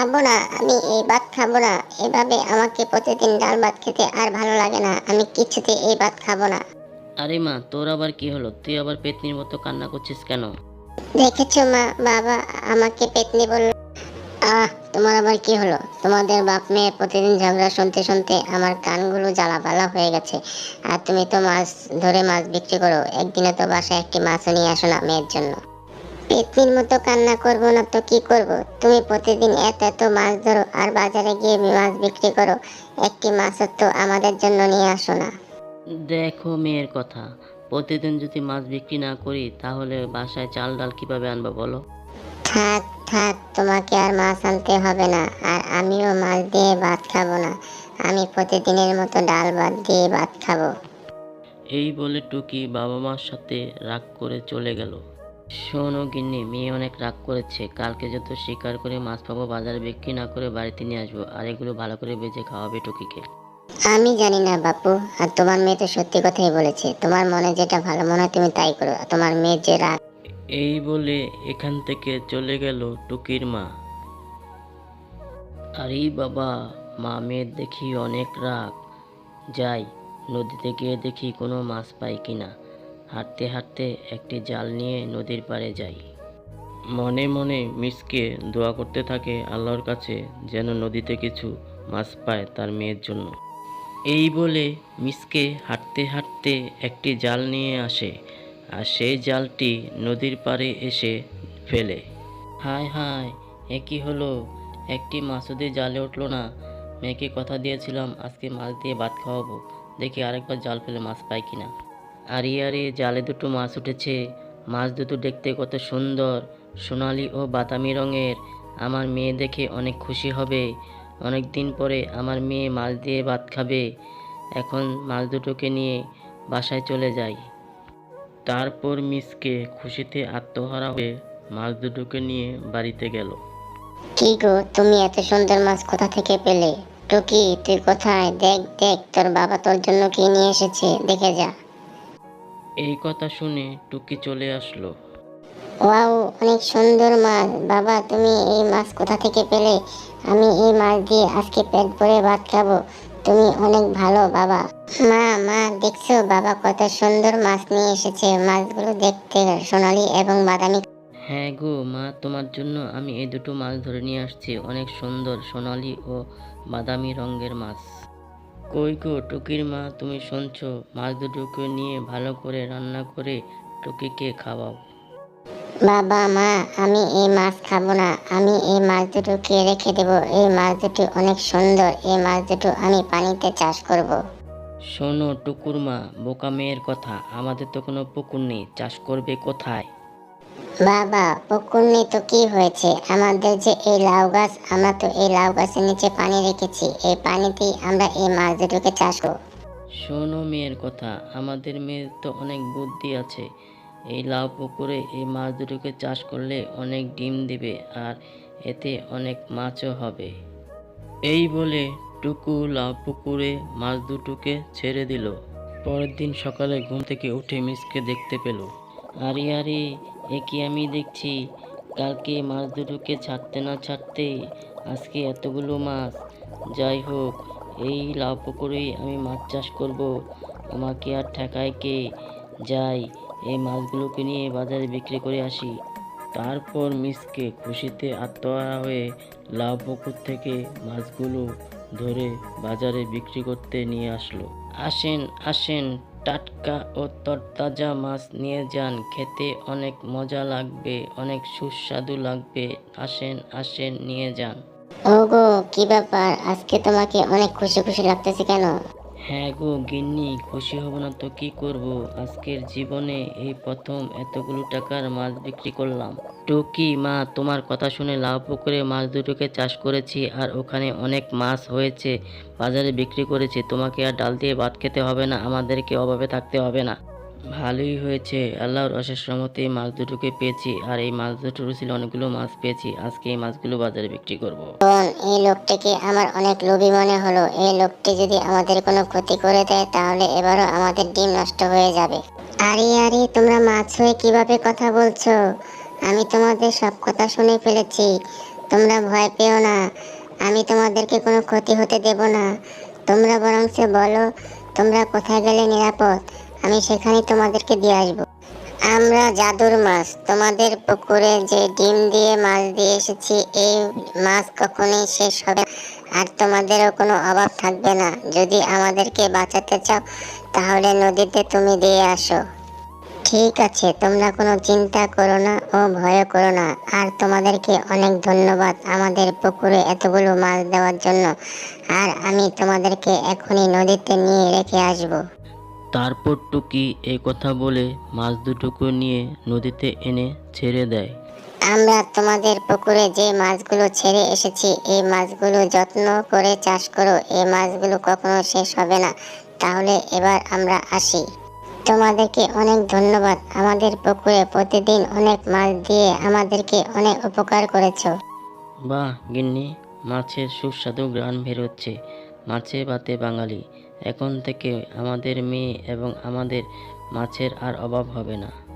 খাব না আমি এই ভাত খাব না। এভাবে আমাকে প্রতিদিন ডাল ভাত খেতে আর ভালো লাগে না। আমি কিছুতে এই ভাত খাব না। আরে মা তোর আবার কি হলো? তুই আবার পেতনির মতো কান্না করছিস কেন? দেখেছ মা বাবা আমাকে পেতনি বলল আহ তোমার আবার কি হলো? তোমাদের বাপ মেয়ে প্রতিদিন ঝগড়া শুনতে শুনতে আমার কানগুলো জ্বালাপালা হয়ে গেছে। আর তুমি তো মাছ ধরে মাছ বিক্রি করো। একদিনে তো বাসায় একটি মাছও নিয়ে আসো না মেয়ের জন্য। পেতনির মতো কান্না করব না তো কি করব? তুমি প্রতিদিন এত এত মাছ ধরো আর বাজারে গিয়ে মাছ বিক্রি করো। একটি মাছও তো আমাদের জন্য নিয়ে আসো না। দেখো মেয়ের কথা। প্রতিদিন যদি মাছ বিক্রি না করি তাহলে বাসায় চাল ডাল কীভাবে আনব বলো? থাক থাক তোমাকে আর মাছ আনতে হবে না। আর আমিও মাছ দিয়ে ভাত খাব না। আমি প্রতিদিনের মতো ডাল ভাত দিয়ে ভাত খাব। এই বলে টুকি বাবা মার সাথে রাগ করে চলে গেল। শোনো গিন্নি মেয়ে অনেক রাগ করেছে। কালকে যত শিকার করে মাছ পাবো বাজারে বিক্রি না করে বাড়িতে নিয়ে আসব আর এগুলো ভালো করে বেজে খাওয়াবে টুকিকে। আমি জানি না বাপু আর তোমার মেয়ে তো সত্যি কথাই বলেছে। তোমার মনে যেটা ভালো মনে হয় তুমি তাই করো তোমার মেয়ে যে রাগ। এই বলে এখান থেকে চলে গেল টুকির মা। আরে বাবা মা মেয়ের দেখি অনেক রাগ। যাই নদীতে গিয়ে দেখি কোনো মাছ পাই কিনা। হাঁটতে হাঁটতে একটি জাল নিয়ে নদীর পাড়ে যাই। মনে মনে মিসকে দোয়া করতে থাকে আল্লাহর কাছে যেন নদীতে কিছু মাছ পায় তার মেয়ের জন্য। এই বলে মিসকে হাঁটতে হাঁটতে একটি জাল নিয়ে আসে আর সেই জালটি নদীর পাড়ে এসে ফেলে। হায় হায়, এ কি হলো? একটি মাছুদি জালে উঠল না। মেয়েকে কথা দিয়েছিলাম, আজকে মাছ দিয়ে ভাত খাওয়াবো। দেখি আরেকবার জাল ফেলে মাছ পাই কিনা। আরে আরে, জালে দুটো মাছ উঠেছে। মাছ দুটো দেখতে কত সুন্দর। সোনালি ও বাদামি রঙের। আমার মেয়ে দেখে অনেক খুশি হবে। অনেক দিন পরে আমার মেয়ে মাছ দিয়ে ভাত খাবে। এখন মাছ দুটোকে নিয়ে বাসায় চলে যাই। তারপর মিসকে খুশিতে আত্মহারা হয়ে মাছ দুটোকে নিয়ে বাড়িতে গেল। কি গো, তুমি এত সুন্দর মাছ কোথা থেকে পেলে? টুকি, তুই কোথায়? দেখ দেখ, তোর বাবা তোর জন্য কি নিয়ে এসেছে? দেখে যা। এই কথা শুনে টুকি চলে আসলো। ওয়াও অনেক সুন্দর মাছ। বাবা তুমি এই মাছ কোথা থেকে পেলে? আমি এই মাছ দিয়ে আজকে পেট ভরে ভাত খাব। তুমি অনেক ভালো বাবা। মা মা দেখছ? বাবা কত সুন্দর মাছ নিয়ে এসেছে। মাছগুলো দেখতে সোনালি এবং বাদামি। হ্যাঁ গো মা তোমার জন্য আমি এই দুটো মাছ ধরে নিয়ে আসছি। অনেক সুন্দর সোনালি ও বাদামি রঙের মাছ। কই গো টুকির মা তুমি শুনছো? মাছ দুটোকে নিয়ে ভালো করে রান্না করে টুকিকে খাওয়াও। বাবা মা আমি এই মাছ খাব না। আমি এই মাছ দুটোকে রেখে দেবো। এই মাছ দুটো অনেক সুন্দর। এই মাছ দুটো আমি পানিতে চাষ করব। শোনো টুকুর মা বোকা মেয়ের কথা। আমাদের তো কোনো পুকুর নেই। চাষ করবে কোথায়? বাবা পুকুর নেই তো কি হয়েছে? আমাদের যে এই লাউ গাছ, আমরা তো এই লাউ গাছের নিচে পানি রেখেছি। এই পানিতেই আমরা এই মাছ দুটোকে চাষ করব। শোনো মেয়ের কথা, আমাদের মেয়ের তো অনেক বুদ্ধি আছে। এই লাউ পুকুরে এই মাছ দুটোকে চাষ করলে অনেক ডিম দেবে আর এতে অনেক মাছও হবে। এই বলে টুকু লাউ পুকুরে মাছ দুটোকে ছেড়ে দিল। পরের দিন সকালে ঘুম থেকে উঠে মিসকে দেখতে পেল। আরে আরে এ কি আমি দেখছি, কালকে মাছ দুটোকে ছাড়তে না ছাড়তে আজকে এতগুলো মাছ। যাই হোক, এই লাউ পুকুরেই আমি মাছ চাষ করব। আমাকে আর ঠেকায় কে? যাই, এই মাছগুলোকে নিয়ে বাজারে বিক্রি করে আসি। তারপর মিসকে খুশিতে আত্মহারা হয়ে লাউ পুকুর থেকে মাছগুলো ধরে বাজারে বিক্রি করতে নিয়ে আসলো। আসেন আসেন। টাটকা ও তরতাজা মাছ নিয়ে যান। খেতে অনেক মজা লাগবে, অনেক সুস্বাদু লাগবে। আসেন আসেন, নিয়ে যান। ওগো, কি ব্যাপার? আজকে তোমাকে অনেক খুশি খুশি লাগতেছে কেন? হ্যাঁ গো গিন্নি, খুশি হব না তো কি করব? আজকের জীবনে এই প্রথম এতগুলো টাকার মাছ বিক্রি করলাম। টুকি, মা, তোমার কথা শুনে লাভ পুকুরে মাছ দুটোকে চাষ করেছি আর ওখানে অনেক মাছ হয়েছে। বাজারে বিক্রি করেছি। তোমাকে আর ডাল দিয়ে ভাত খেতে হবে না, আমাদেরকে অভাবে থাকতে হবে না। ভালোই হয়েছে। আল্লাহর অশেষ রহমতে এই মাছ দুটোকে পেয়েছি আর এই মাছ দুটোর ছিল অনেকগুলো মাছ পেয়েছি। আজকে এই মাছগুলো বাজারে বিক্রি করব। এই লোকটিকে আমার অনেক লোভী মনে হলো। এই লোকটি যদি আমাদের কোনো ক্ষতি করে দেয়, তাহলে এবারও আমাদের ডিম নষ্ট হয়ে যাবে। আরে আরে, তোমরা মাছ হয়ে কীভাবে কথা বলছো? আমি তোমাদের সব কথা শুনে ফেলেছি। তোমরা ভয় পেও না। আমি তোমাদেরকে কোনো ক্ষতি হতে দেব না। তোমরা বরং বলো, তোমরা কোথায় গেলে নিরাপদ? আমি সেখানে তোমাদেরকে দিয়ে আসব। আমরা জাদুর মাছ, তোমাদের পুকুরে যে ডিম দিয়ে মাছ দিয়ে এসেছি, এই মাছ কখনোই শেষ হবে আর তোমাদেরও কোনো অভাব থাকবে না। যদি আমাদেরকে বাঁচাতে চাও, তাহলে নদীতে তুমি দিয়ে আসো। ঠিক আছে, তোমরা কোনো চিন্তা করো না ও ভয় করো না। আর তোমাদেরকে অনেক ধন্যবাদ আমাদের পুকুরে এতগুলো মাছ দেওয়ার জন্য। আর আমি তোমাদেরকে এখনই নদীতে নিয়ে রেখে আসব। তারপর টুকি এই কথা বলে মাছ দুটোকে নিয়ে নদীতে এনে ছেড়ে দেয়। আমরা তোমাদের পুকুরে যে মাছগুলো ছেড়ে এসেছি এই মাছগুলো যত্ন করে চাষ করো। এই মাছগুলো কখনো শেষ হবে না। তাহলে এবার আমরা আসি। তোমাদেরকে অনেক ধন্যবাদ। আমাদের পুকুরে প্রতিদিন অনেক মাছ দিয়ে আমাদেরকে অনেক উপকার করেছ। বাহ গিন্নি মাছের সুস্বাদু গ্রান বেরোচ্ছে। মাছে ভাতে বাঙালি। এখন থেকে আমাদের মেয়ে এবং আমাদের মাছের আর অভাব হবে না।